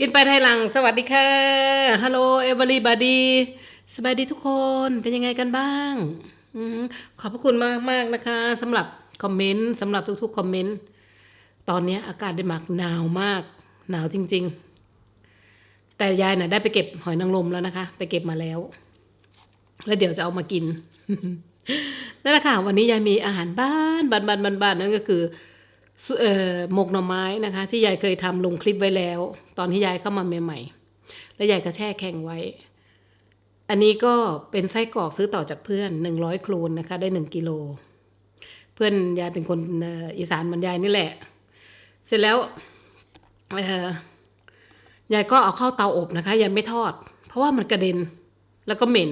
กินไปไทยหลังสวัสดีค่ะฮัลโหลเอเวอรี่บาดีสบายดีทุกคนเป็นยังไงกันบ้างอขอบพระคุณมากมากนะคะสำหรับคอมเมนต์สำหรับทุกๆคอมเมนต์ตอนนี้อากาศเดนมาร์กหนาวมาก หนาวจริง ๆ แต่ยายน่ะได้ไปเก็บหอยนางรมแล้วนะคะ ไปเก็บมาแล้ว แล้วเดี๋ยวจะเอามากินนั่นแหละค่ะวันนี้ยายมีอาหารบ้านบ้านบ้านบ้านบ้านนั่นก็คือ หมกหน่อไม้นะคะ ที่ยายเคยทำลงคลิปไว้แล้ว ตอนที่ยายเข้ามาใหม่ๆแล้วยายก็แช่แข็งไว้ อันนี้ก็เป็นไส้กรอกซื้อต่อจากเพื่อนหนึ่งร้อยโครนนะคะ ได้หนึ่งกิโลเพื่อนยายเป็นคนอีสานเหมือนยายนี่แหละ เสร็จแล้วยายก็เอาเข้าเตาอบนะคะยายไม่ทอด เพราะว่ามันกระเด็นแล้วก็เหม็น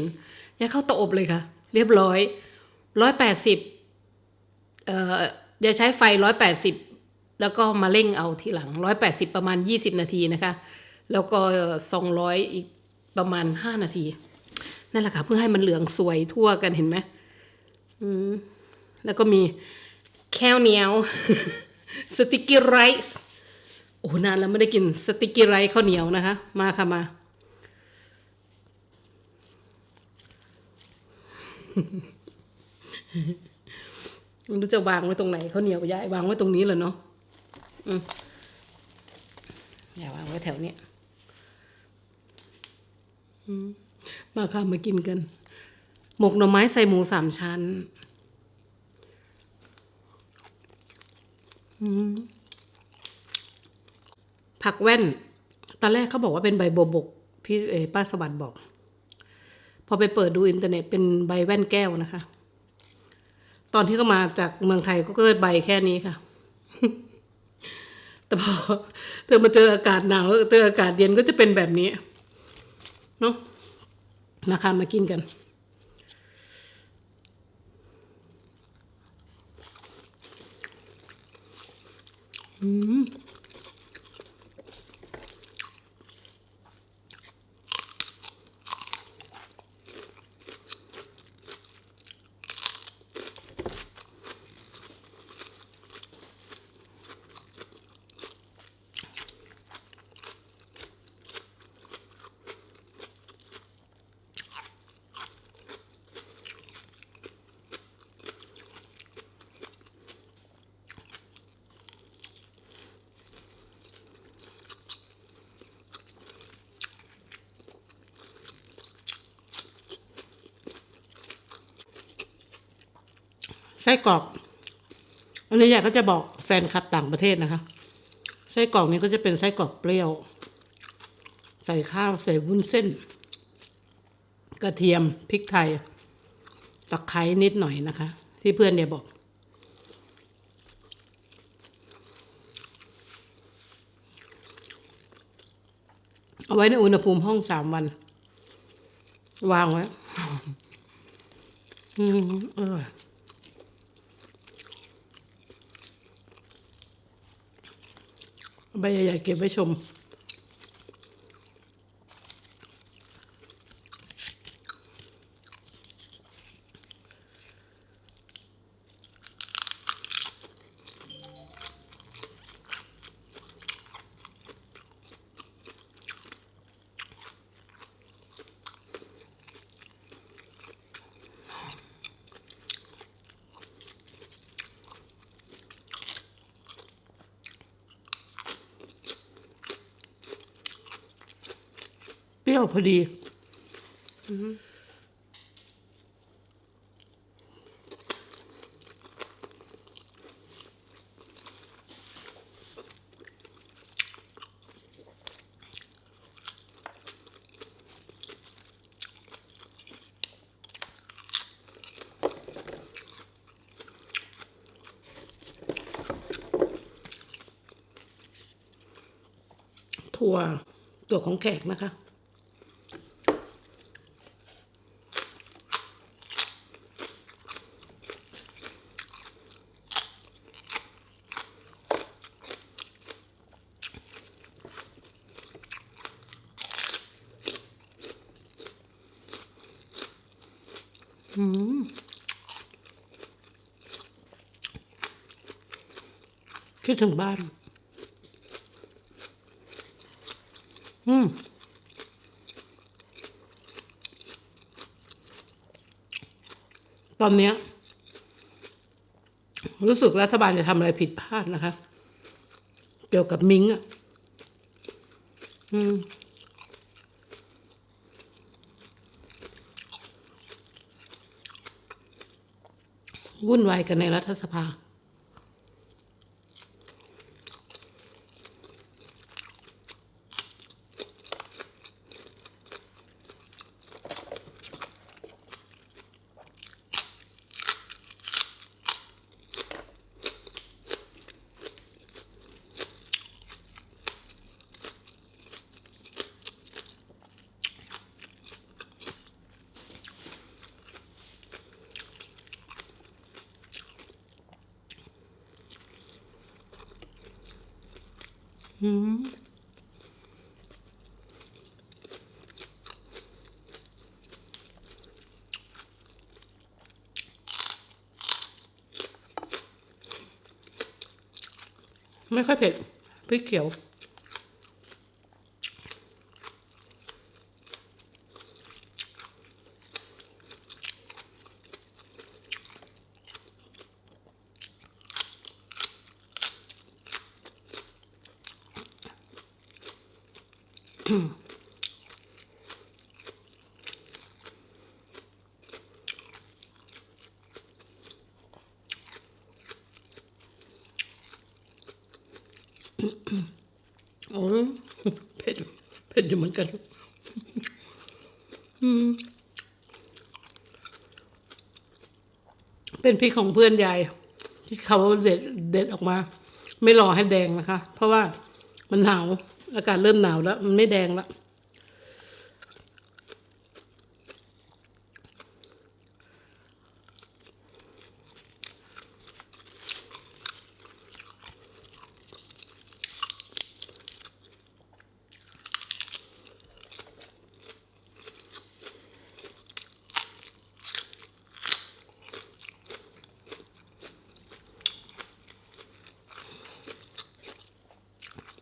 ยายเข้าเตาอบเลยค่ะ เรียบร้อยร้อยแปดสิบเอ่อ ยายใช้ไฟร้อยแปดสิบแล้วก็มาเร่งเอาทีหลังร้อยแปดสิบประมาณยี่สิบนาทีนะคะ แล้วก็สองร้อยอีกประมาณห้านาที นั่นแหละค่ะ เพื่อให้มันเหลืองสวยทั่วกันเห็นไหมอืมแล้วก็มีแข้วเหนียวสติกกี้ไรซ์โอ้นานแล้วไม่ได้กินสติกกี้ไรซ์ข้าวเหนียวนะคะ มาค่ะมา ไม่รู้จะวางไว้ตรงไหนเขาเหนียวย้ายวางไว้ตรงนี้เลยเนาะอืมอย่าวางไว้แถวเนี้ยมาค่ะมากินกัน หมกหน่อไม้ใส่หมูสามชั้นผักแว่น ตอนแรกเขาบอกว่าเป็นใบโบวบก พี่เออป้าสวัสดิ์บอก พอไปเปิดดูอินเทอร์เน็ตเป็นใบแว่นแก้วนะคะ ตอนที่เขามาจากเมืองไทยก็เกิดใบแค่นี้ค่ะ แต่พอเธอมาเจออากาศหนาวเจออากาศเย็นก็จะเป็นแบบนี้เนาะมาค่ะมากินกัน อืม ไส้กรอก อันนี้อยากก็จะบอกแฟนคลับต่างประเทศนะคะ ไส้กรอกนี้ก็จะเป็นไส้กรอกเปรี้ยว ใส่ข้าวใส่วุ้นเส้น กระเทียมพริกไทยตะไคร้นิดหน่อยนะคะ ที่เพื่อนเนี่ยบอก เอาไว้ในอุณหภูมิห้องสามวัน วางไว้ อืมอร่อ ใบใหญ่ๆเก็บไว้ชม รี้ยวพอดีถั่วถั่วของแขกนะคะ คิดถึงบ้าน อืมตอนเนี้ย รู้สึกรัฐบาลจะทำอะไรผิดพลาดนะคะ เกี่ยวกับมิงอะ อืม วุ่นวายกันในรัฐสภา ไม่ค่อยเผ็ดพริกเขียว โอ้ยเผ็ดเผ็ดอยู่เหมือนกัน อืม เป็นพริกของเพื่อนยายที่เขาเด็ดเด็ดออกมา ไม่รอให้แดงนะคะ เพราะว่ามันหนาว อากาศเริ่มหนาวแล้ว มันไม่แดงแล้ว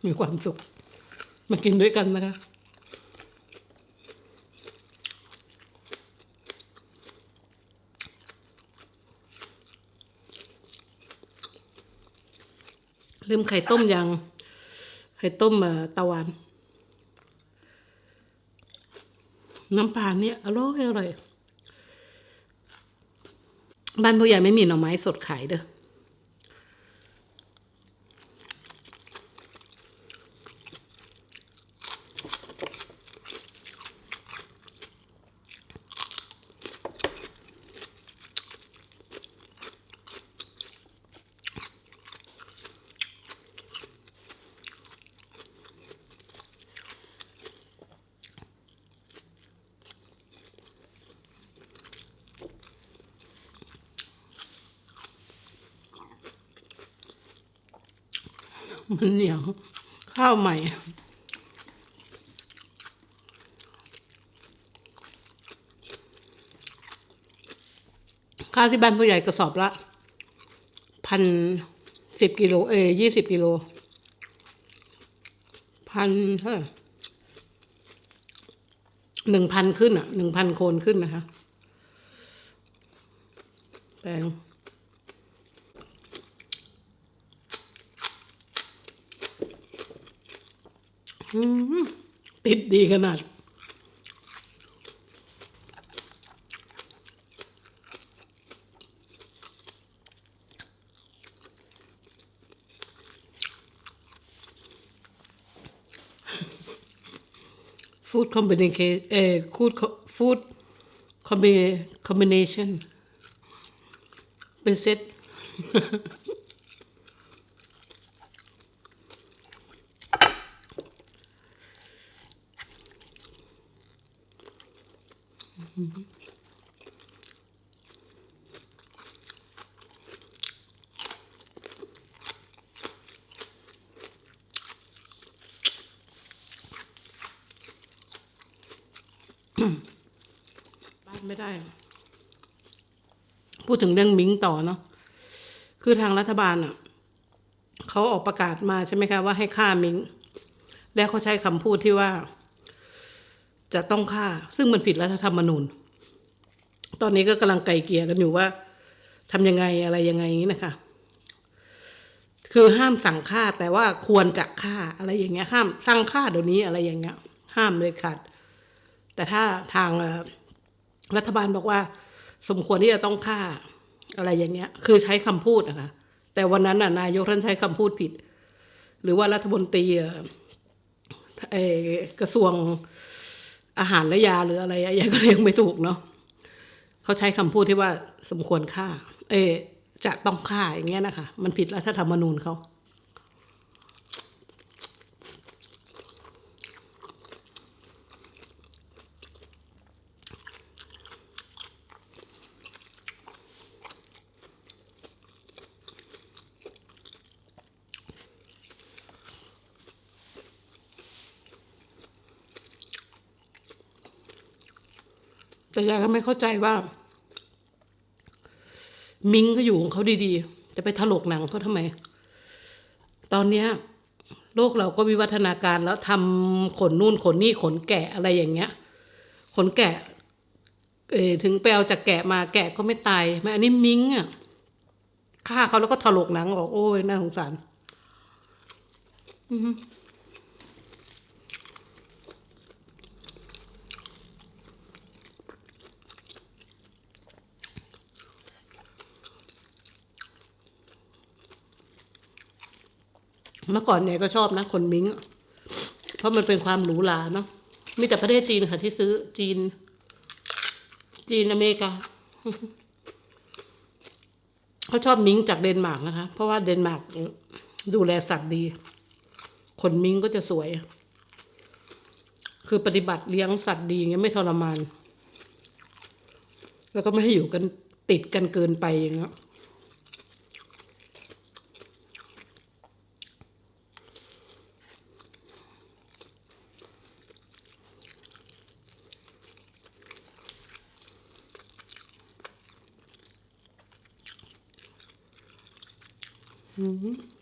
มีความสุข มากินด้วยกันนะคะ ลืมไข่ต้มยัง ไข่ต้มเอ่อตะวัน น้ำปลาเนี่ยอร่อยอร่อย บ้านผู้ใหญ่ไม่มีหน่อไม้สดขายเด้อ มันเหนียว ข้าวใหม่ข้าวที่บ้านผู้ใหญ่กระสอบละพันสิบกิโลเอยี่สิบกิโลพันเท่าไหร่หนึ่งพันขึ้นอะหนึ่งพันโคนขึ้นนะคะแปลง ติดดีขนาด ฟู้ดคอมบิเนเคเอ่อฟู้ดฟู้ดคอมบิคอมบิเนชันเป็นเซต บ้านไม่ได้ พูดถึงเรื่องมิงต่อเนาะคือทางรัฐบาลอะเขาออกประกาศมาใช่ไหมคะว่าให้ฆ่ามิง แล้วเขาใช้คำพูดที่ว่า จะต้องฆ่า ซึ่งมันผิดรัฐธรรมนูญ ตอนนี้ก็กำลังไกลเกลี่ยกันอยู่ว่าทำยังไงอะไรยังไงอย่างนี้นะคะ คือห้ามสั่งฆ่าแต่ว่าควรจะฆ่าอะไรอย่างเงี้ย ห้ามสั่งฆ่าเดี๋ยวนี้อะไรอย่างเงี้ย ห้ามเลยขาดแต่ถ้าทางรัฐบาลบอกว่า สมควรที่จะต้องฆ่าอะไรอย่างเงี้ย คือใช้คำพูดนะคะ แต่วันนั้นน่ะนายกท่านใช้คำพูดผิด หรือว่ารัฐมนตรีกระทรวง อาหารและยาหรืออะไรอะยายก็เรียกไม่ถูกเนาะเขาใช้คำพูดที่ว่าสมควรฆ่าเออจะต้องฆ่าอย่างเงี้ยนะคะ มันผิดรัฐธรรมนูญเขา แต่ยายก็ไม่เข้าใจว่า มิงก็อยู่ของเขาดีๆ จะไปถลกหนังเขาทำไม ตอนเนี้ยโลกเราก็วิวัฒนาการแล้วทำขนนู่นขนนี่ขนแกะอะไรอย่างเงี้ย ขนแกะ เออถึงไปเอาจากแกะมาแกะก็ไม่ตายไม่อันนี้มิงอะฆ่าเขาแล้วก็ถลกหนังออกโอ้ยน่าสงสาร อือ เมื่อก่อนเนี่ยก็ชอบนะ คนมิงเพราะมันเป็นความหรูหราเนาะมีแต่ประเทศจีนค่ะที่ซื้อจีน จีนอเมริกาเขาชอบมิงจากเดนมาร์กนะคะ เพราะว่าเดนมาร์กดูแลสัตว์ดี คนมิงก็จะสวย คือปฏิบัติเลี้ยงสัตว์ดีอย่างเงี้ยไม่ทรมาน แล้วก็ไม่ให้อยู่กันติดกันเกินไปอย่างเงี้ย พ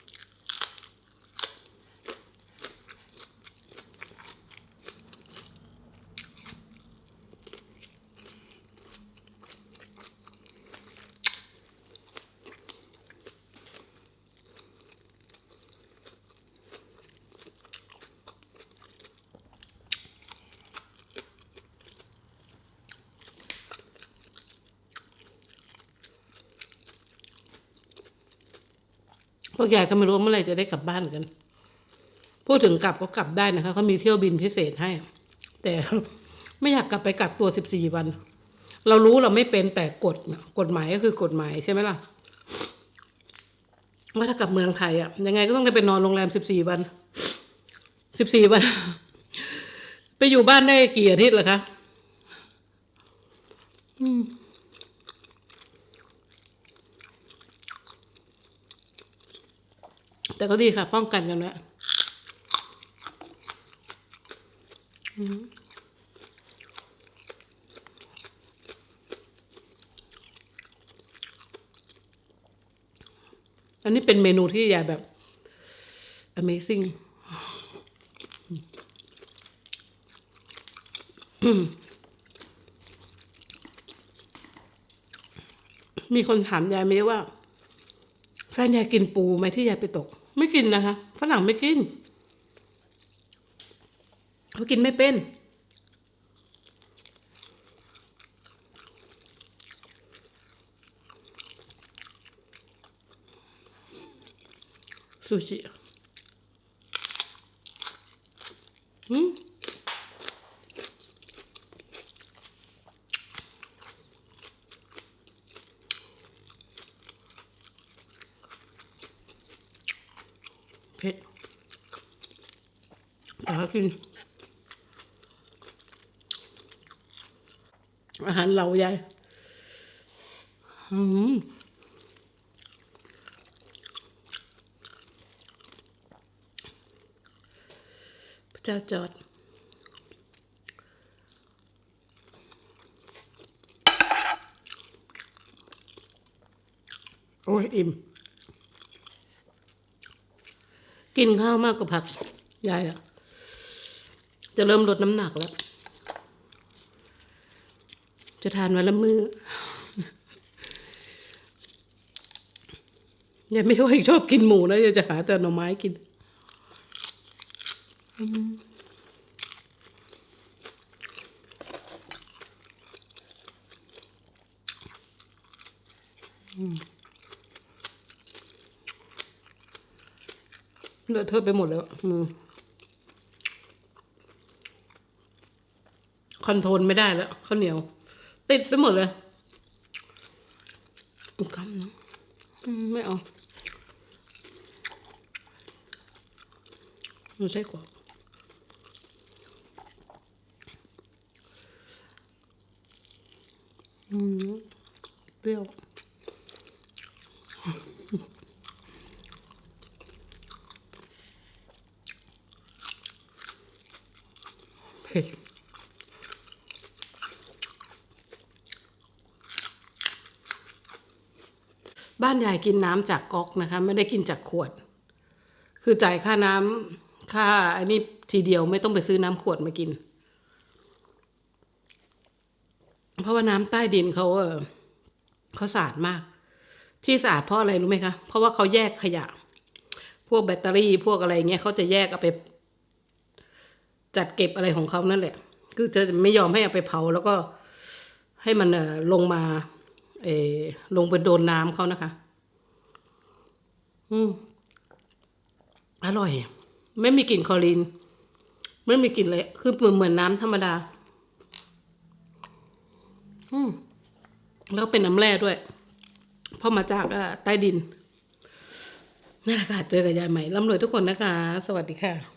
วกยายก็ไม่รู้เมื่อไรจะได้กลับบ้านกัน พูดถึงกลับก็กลับได้นะคะเขามีเที่ยวบินพิเศษให้ แต่ไม่อยากกลับไปกักตัวสิบสี่วัน เรารู้เราไม่เป็นแต่กฎกฎหมายก็คือกฎหมายใช่ไหมล่ะว่าถ้ากลับเมืองไทยอะยังไงก็ต้องได้ไปนอนโรงแรมสิบสี่วันสิบสี่วัน ไปอยู่บ้านได้กี่อาทิตย์ล่ะคะ อืม แต่ก็ดีค่ะ ป้องกันกันแล้วอันนี้เป็นเมนูที่ยายแบบ amazing มีคนถามยายไหมว่า แฟนยายกินปูไหมที่ยายไปตก ไม่กินนะคะฝรั่งไม่กินเขากินไม่เป็นซูชิอืมเผ็ดแต่ก็กิน อาหารเรายายอืมพระเจ้าจอดโอ้ยอิ่ม กินข้าวมากกว่าผักยายอะจะเริ่มลดน้ำหนักแล้ว จะทานวันละมือ้อยังไม่ค่อยชอบกินหมูนะยากจะหาแต่หน่อไม้กิน เลอะเทอะไปหมดแล้วมือคอนโทรลไม่ได้แล้วข้าวเหนียว ติดไปหมดเลยอีกำนึงอืมไม่เอาไม่ใช่กว่าอืมเปรี้ยว เผ็ด บ้านยายกินน้ำจากก๊อกนะคะ ไม่ได้กินจากขวด คือจ่ายค่าน้ำค่าอันนี้ทีเดียวไม่ต้องไปซื้อน้ำขวดมากิน เพราะว่าน้ำใต้ดินเขาเออเขาสะอาดมาก ที่สะอาดเพราะอะไรรู้ไหมคะ เพราะว่าเขาแยกขยะ พวกแบตเตอรี่พวกอะไรเงี้ยเขาจะแยกเอาไป จัดเก็บอะไรของเขานั่นแหละ คือจะไม่ยอมให้เอาไปเผาแล้วก็ให้มันเอ่อลงมาเออลงไปโดนน้ำเขานะคะ อืมอร่อย ไม่มีกลิ่นคลอรีนไม่มีกลิ่นเลยคือเหมือนเหมือนน้ำธรรมดา อืมแล้วเป็นน้ำแร่ด้วยเพราะมาจากใต้ดินนั่นแหละค่ะเจอกับยายใหม่ร่ำรวยทุกคนนะคะ สวัสดีค่ะ